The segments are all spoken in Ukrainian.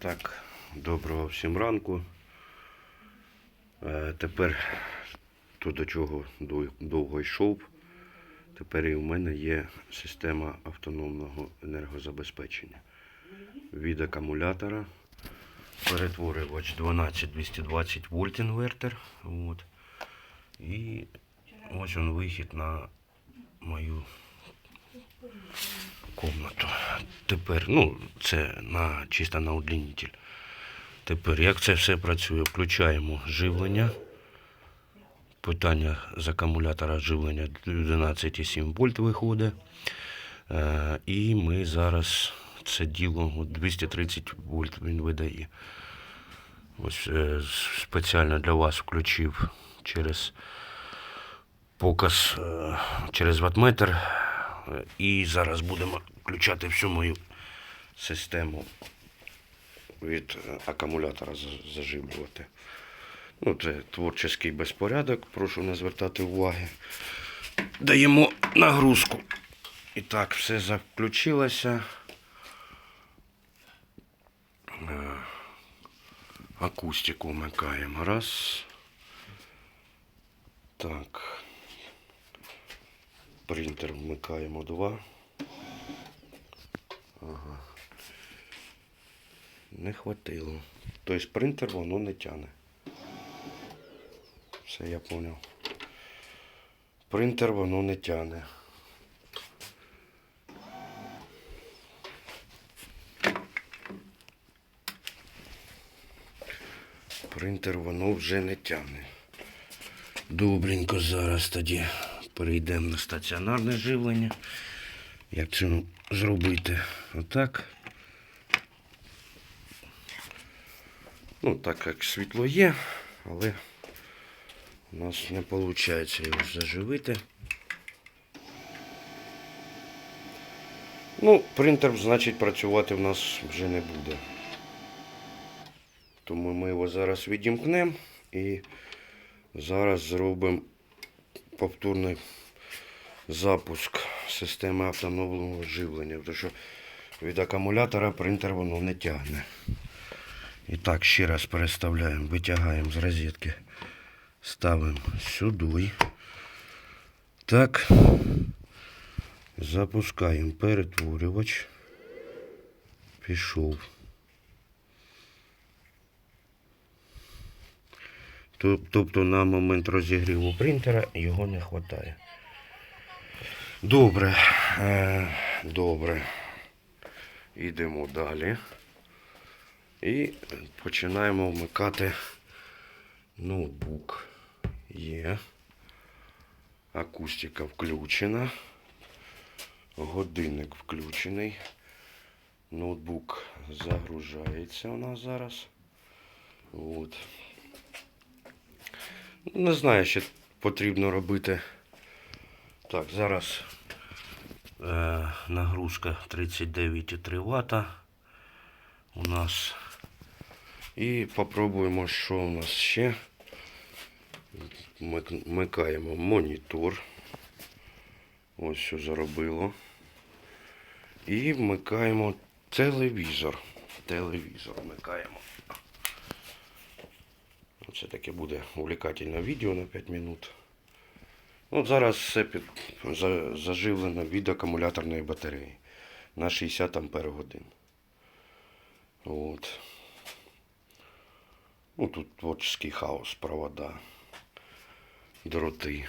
Так, доброго всім ранку. Е, тепер то до чого довго йшов. Тепер і в мене є система автономного енергозабезпечення. Від акумулятора. Перетворювач 12220 вольт інвертор. От. І ось він вихід на мою комнату. Тепер, ну, це на, чисто на удлінитель. Тепер, як це все працює? Включаємо живлення. Питання з акумулятора живлення 11,7 вольт виходить. Е, і ми зараз це діло 230 вольт він видає. Ось е, спеціально для вас включив через показ е, через ватметр. І зараз будемо включати всю мою систему від е, акумулятора за- заживлювати. Ну, це творчий безпорядок, прошу не звертати уваги. Даємо нагрузку. І так, все заключилося. Е, Акустику вмикаємо. Раз. Так. Принтер вмикаємо два. Ага. Не хватило. Тобто принтер воно не тяне. Все я зрозумів. Принтер воно не тяне. Принтер воно вже не тяне. Добренько зараз тоді перейдемо на стаціонарне живлення. Як це зробити? Отак. Ну, так як світло є, але у нас не виходить його заживити. Ну, принтер, значить, працювати в нас вже не буде. Тому ми його зараз відімкнемо і зараз зробимо повторний запуск системи автономного живлення. Тому що від акумулятора принтер воно не тягне. І так, ще раз переставляємо, витягаємо з розетки, ставимо сюди. Так, запускаємо перетворювач. Пішов. Тобто на момент розігріву принтера його не вистачає. Добре. Е, добре. Йдемо далі. І починаємо вмикати ноутбук. Є. Акустика включена. Годинник включений. Ноутбук загружається у нас зараз. От. Не знаю, що потрібно робити. Так, зараз е, нагрузка 39,3 Вт у нас. І попробуємо, що у нас ще. Вмикаємо монітор. Ось що заробило. І вмикаємо телевізор. Телевізор вмикаємо. Це таке буде увлекательне відео на 5 минут. От зараз все під, за, заживлено від акумуляторної батареї на 60 ампер годин. От. Ну, тут творчий хаос, провода, дроти.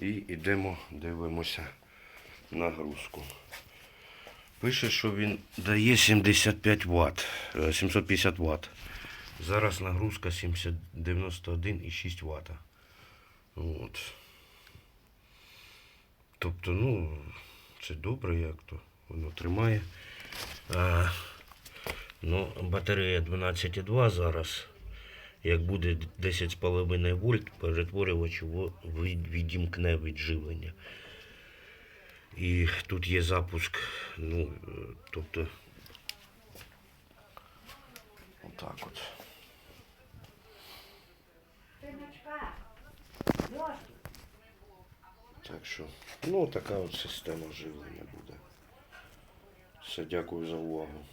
І йдемо, дивимося нагрузку. Пише, що він дає 75 Вт, е, 750 Вт. Зараз нагрузка 70 91,6 Вт. От. Тобто, ну, це добре, як то воно тримає. А, ну, батарея 12,2 зараз. Як буде 10,5 вольт, перетворювач його відімкне від живлення. І тут є запуск, ну, е, тобто. Отак от. Так що, ну така от система живлення буде. Все, дякую за увагу.